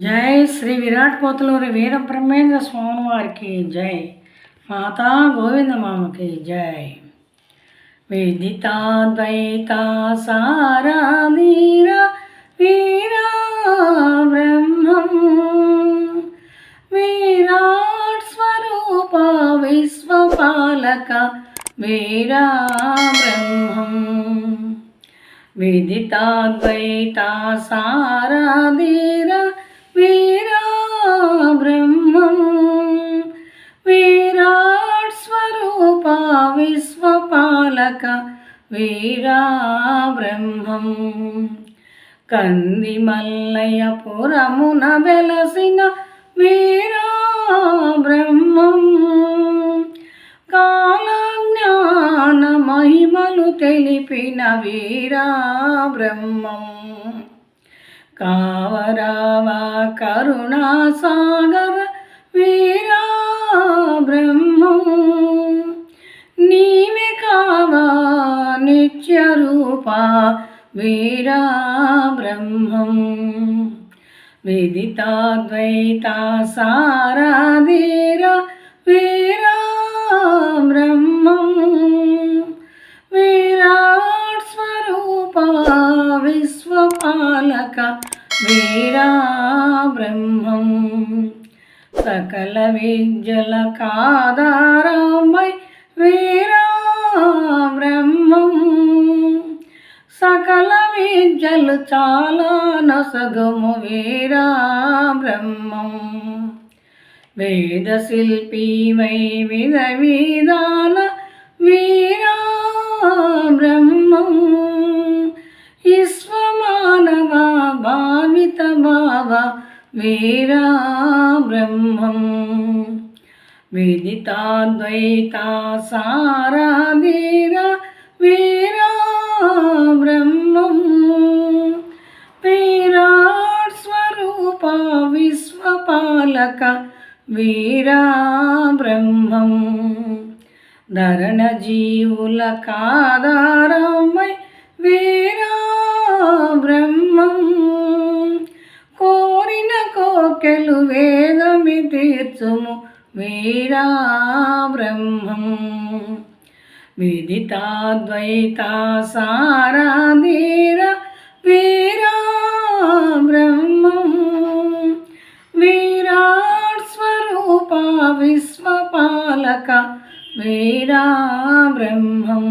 జై శ్రీ విరాట్ పోతులూరి వీర బ్రహ్మేంద్ర స్వామి వారికి జై. మాతా గోవిందమామకి జై. విదితాద్వైత సారాధీర వీరా బ్రహ్మం. విరాట్ స్వరూప విశ్వపాలక వీరా బ్రహ్మం. విదితాద్వైతా సారాధీర వీరా బ్రహ్మం వీరాట్ స్వరూప విశ్వపాలక వీరా బ్రహ్మం. కంది మల్లయ్య పురమున వెలసిన వీరా బ్రహ్మం. కాలజ్ఞాన మహిమలు తెలిపిన వీరా బ్రహ్మం. కావరావా కరుణాసాగర వీరా బ్రహ్మం. నీవే కావా నిత్యరూప వీరా బ్రహ్మం. విదితాద్వైత సారాధీర వీరా బ్రహ్మం. వీరాట్ స్వరూప విశ్వపాలక వీరా బ్రహ్మం సకల విద్యల కాదారమై వీరా బ్రహ్మం సకల విద్యలు చాలా నసగము వీరా బ్రహ్మం వేద శిల్పీవై విధ విధాన వీరా బ్రహ్మం విదితాద్వైత సారాధీర వీరా బ్రహ్మం వీరాట్ స్వరూప విశ్వపాలక వీరా బ్రహ్మం ధరణ జీవుల కాదారమై వీరా కోకెలు వేదమి తీర్చుము. వీరా బ్రహ్మం విదితాద్వైత సారాధీర వీరా బ్రహ్మం వీరాట్ స్వరూప విశ్వపాలక వీరా బ్రహ్మం